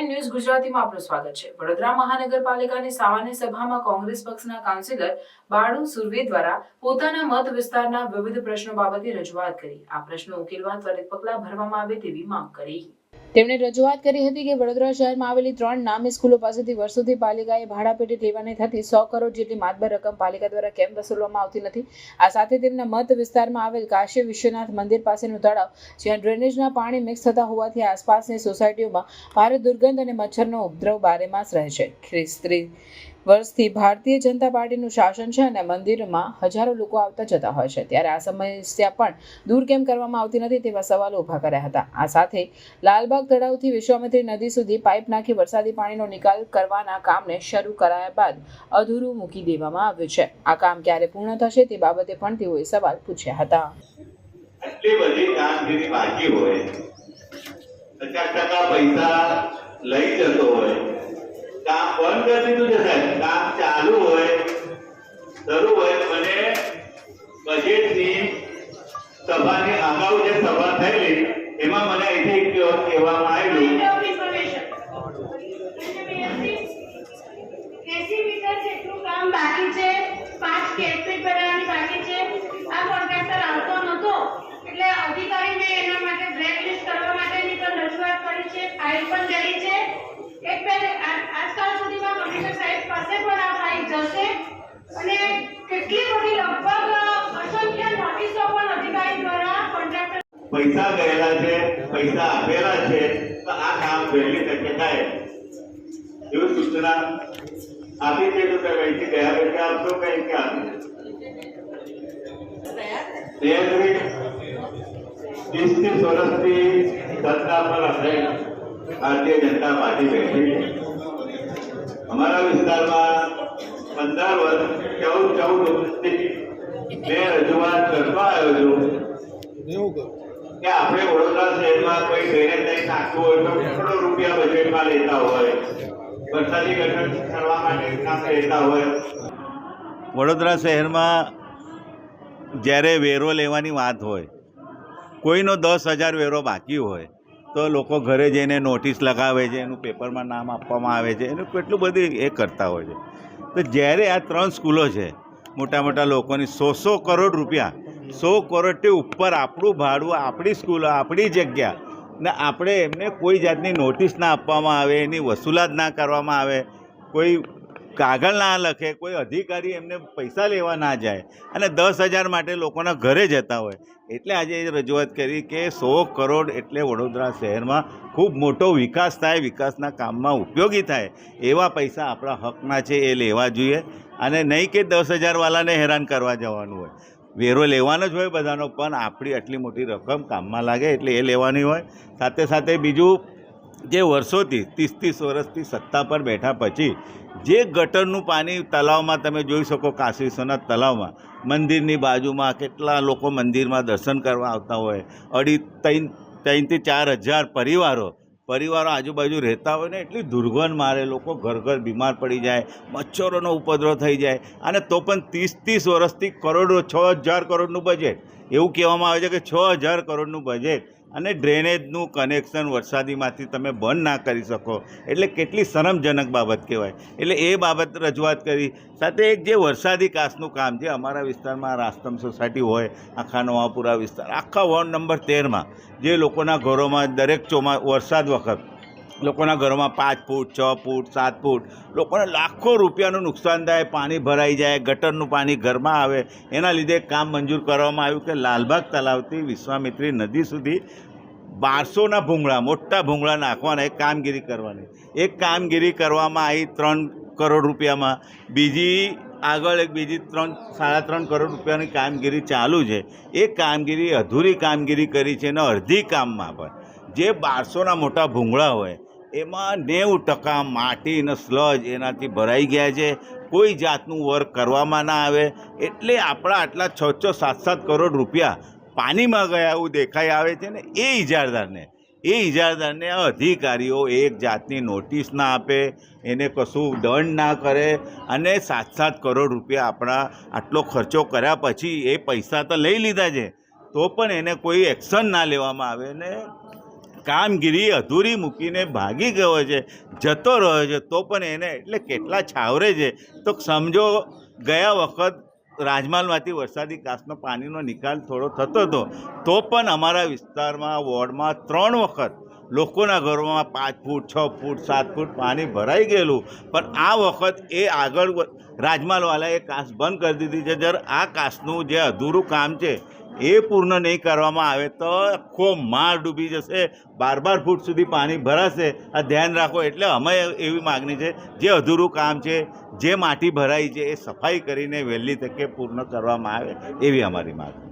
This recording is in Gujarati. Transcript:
પ્રાઇમ ન્યૂઝ ગુજરાતીમાં આપનું સ્વાગત છે. વડોદરા મહાનગરપાલિકાની સામાન્ય સભામાં કોંગ્રેસ પક્ષના કાઉન્સિલર બાળુ સુરવે દ્વારા પોતાના મત વિસ્તારના વિવિધ પ્રશ્નો બાબતે રજૂઆત કરી. આ પ્રશ્નો ઉકેલવા ત્વરિત પગલાં ભરવામાં આવે તેવી માંગ કરી. તેમણે રજૂઆત કરી હતી કે વડોદરા શહેરમાં આવેલી ત્રણ નામી સ્કૂલો પાસેથી વર્ષોથી પાલિકાએ ભાડા પેટે લેવાની થતી સો કરોડ જેટલી માતબર રકમ પાલિકા દ્વારા કેમ વસૂલવામાં આવતી નથી? આ સાથે તેમના મત વિસ્તારમાં આવેલ કાશી વિશ્વનાથ મંદિર પાસેનું તળાવ, જ્યાં ડ્રેનેજના પાણી મિક્સ થતા હોવાથી આસપાસની સોસાયટીઓમાં ભારે દુર્ગંધ અને મચ્છરનો ઉપદ્રવ બારેમાસ રહે છે. વર્ષથી ભારતીય જનતા પાર્ટીનું શાસન છે અને મંદિરમાં હજારો લોકો આવતા જતા હોય છે. ત્યારે આ સમસ્યા પણ દૂર કેમ કરવામાં આવતી નથી તેવા સવાલો ઊભા કર્યા હતા. આ સાથે લાલબાગ તળાવથી વિશ્વામિત્રી નદી સુધી પાઇપ નાખી વરસાદી પાણીનો નિકાલ કરવાના કામને શરૂ કરાયા બાદ અધૂરું મૂકી દેવામાં આવ્યું છે. આ કામ ક્યારે પૂર્ણ થશે તે બાબતે પણ તેઓએ સવાલ પૂછ્યા હતા. પૈસા લઈ જતો હોય કામ બંધ કરી દીધું છે સાહેબ. કામ ચાલુ હોય, શરૂ હોય અને બજેટની સભાની અગાઉ જે સભા થયેલી, એમાં મને અહીંથી કહેવામાં આવેલું. બાકી છે, પાંચ કેસપીટ બનાવવાની બાકી છે. આ કોન્ટ્રાક્ટર આવતો નતો એટલે અધિકારીને એના માટે બ્લેકલિસ્ટ કરવા માટેની પણ રજૂઆત કરી છે ફાઇલ પણ કરી છે. એક બે આજકાલ સુધીમાં કમિશનર સાહેબ પાસે પણ આ ફાઇલ જશે. અને કેટલી બધી લગભગ અસંખ્ય નોટિસો પણ અધિકારી દ્વારા કોન્ટ્રાક્ટર પૈસા ગયેલા છે, પૈસા આપેલા છે, તો આ કામ વહેલી તકે થાય. એવી સૂચના આપી છે તો અહીંથી ગયા પછી આપશો કઈ કે આપી ત્યાંથી ત્રીસ વર્ષથી ધંધા પર આપણે ભારતીય જનતા પાર્ટી બેઠી છે. અમારા વિસ્તારમાં પંદર વર્ષ ચૌદ ચૌદ વર્ષથી મેં રજૂઆત કરવા આવ્યો છું કે આપણે વડોદરા શહેરમાં કોઈ ડ્રેનેજ લાઈન નાખવું હોય તો કરોડો રૂપિયા બજેટમાં લેતા હોય. વરસાદી ગટર કરવા માટે કામ લેતા હોય. વડોદરા શહેરમાં જ્યારે વેરો લેવાની વાત હોય કોઈનો દસ હજાર વેરો બાકી હોય તો લોકો ઘરે જઈને નોટિસ લગાવે છે, એનું પેપરમાં નામ આપવામાં આવે છે, એનું કેટલું બધું એ કરતા હોય છે. તો જ્યારે આ ત્રણ સ્કૂલો છે, મોટા મોટા લોકોની સો સો કરોડ રૂપિયા, સો કરોડથી ઉપર આપણું ભાડું, આપણી સ્કૂલો, આપણી જગ્યા, ને આપણે એમને કોઈ જાતની નોટિસ ના આપવામાં આવે, એની વસૂલાત ના કરવામાં આવે, કોઈ કાગળ ના લખે, કોઈ અધિકારી એમને પૈસા લેવા ના જાય અને દસ હજાર માટે લોકોના ઘરે જતા હોય. એટલે આજે એ રજૂઆત કરી કે સો કરોડ એટલે વડોદરા શહેરમાં ખૂબ મોટો વિકાસ થાય, વિકાસના કામમાં ઉપયોગી થાય, એવા પૈસા આપણા હકના છે એ લેવા જોઈએ. અને નહીં કે દસ હજારવાળાને હેરાન કરવા જવાનું હોય. વેરો લેવાનો જ હોય બધાનો, પણ આપણી આટલી મોટી રકમ કામમાં લાગે એટલે એ લેવાની હોય. સાથે સાથે બીજું જે વર્ષોથી ત્રીસ ત્રીસ વર્ષથી સત્તા પર બેઠા પછી, જે ગટરનું પાણી તલાવમાં તમે જોઈ શકો કાશી વિશ્વનાથ તલાવમાં, મંદિરની બાજુમાં કેટલા લોકો મંદિરમાં દર્શન કરવા આવતા હોય, અઢી ત્રણ, ત્રણથી ચાર હજાર પરિવારો પરિવારો આજુબાજુ રહેતા હોય ને, એટલી દુર્ગંધ મારે લોકો ઘર ઘર બીમાર પડી જાય, મચ્છરોનો ઉપદ્રવ થઈ જાય, અને તો પણ ત્રીસ ત્રીસ વર્ષથી કરોડો, છ હજાર કરોડનું બજેટ એવું કહેવામાં આવે છે કે છ હજાર કરોડનું બજેટ અને ડ્રેનેજનું કનેક્શન વરસાદીમાંથી તમે બંધ ના કરી શકો. એટલે કેટલી શરમજનક બાબત કહેવાય. એટલે એ બાબત રજૂઆત કરી. સાથે એક જે વરસાદી કાસનું કામ છે અમારા વિસ્તારમાં રાસ્તમ સોસાયટી હોય, આખા નવાપુરા વિસ્તાર, આખા વોર્ડ નંબર તેરમાં જે લોકોના ઘરોમાં દરેક ચોમા, વરસાદ વખત લોકોના ઘરોમાં પાંચ ફૂટ, છ ફૂટ, સાત ફૂટ. લોકોને લાખો રૂપિયાનું નુકસાન થાય, પાણી ભરાઈ જાય, ગટરનું પાણી ઘરમાં આવે. એના લીધે કામ મંજૂર કરવામાં આવ્યું કે લાલબાગ તલાવથી વિશ્વામિત્રી નદી સુધી બારસોના ભૂંગળા, મોટા ભૂંગળા નાખવાના, એક કામગીરી કરવાની. એક કામગીરી કરવામાં આવી ત્રણ કરોડ રૂપિયામાં. બીજી આગળ એક બીજી ત્રણ, સાડા ત્રણ કરોડ રૂપિયાની કામગીરી ચાલુ છે. એ કામગીરી, અધૂરી કામગીરી કરી છે અને અડધી કામમાં પણ. જે બારસોના મોટા ભૂંગળા હોય એમાં નેવું ટકા માટી અને સ્લજ એનાથી ભરાઈ ગયા છે. કોઈ જાતનું વર્ક કરવામાં ના આવે. એટલે આપણા આટલા છ છ સાત સાત કરોડ રૂપિયા પાણીમાં ગયા એવું દેખાઈ આવે છે ને એ ઇજારદારને. એ ઇજારદારને અધિકારીઓ એક જાતની નોટિસ ના આપે. એને કશું દંડ ના કરે. અને સાત સાત કરોડ રૂપિયા આપણા આટલો ખર્ચો કર્યા પછી એ પૈસા તો લઈ લીધા છે. તો પણ એને કોઈ એક્શન ના લેવામાં આવે ને કામગીરી અધૂરી મૂકીને ભાગી ગયો છે, જતો રહ્યો છે, તો પણ એને એટલે કેટલા છાવરે છે. તો સમજો, ગયા વખત રાજમાલમાંથી વરસાદી કાસનો પાણીનો નિકાલ થોડો થતો હતો, તો પણ અમારા વિસ્તારમાં વોર્ડમાં ત્રણ વખત લોકોના ઘરોમાં પાંચ ફૂટ, છ ફૂટ, સાત ફૂટ પાણી ભરાઈ ગયેલું. પણ આ વખત એ આગળ રાજમાલવાલાએ કાસ બંધ કરી દીધી છે. જ્યારે આ કાસનું જે અધૂરું કામ છે એ પૂર્ણ નહીં કરવામાં આવે તો આખો માળ ડૂબી જશે. બાર બાર ફૂટ સુધી પાણી ભરાશે. આ ધ્યાન રાખો, એટલે અમે એવી માગણી છે, જે અધૂરું કામ છે, જે માટી ભરાઈ છે, એ સફાઈ કરીને વહેલી તકે પૂર્ણ કરવામાં આવે એવી અમારી માગણી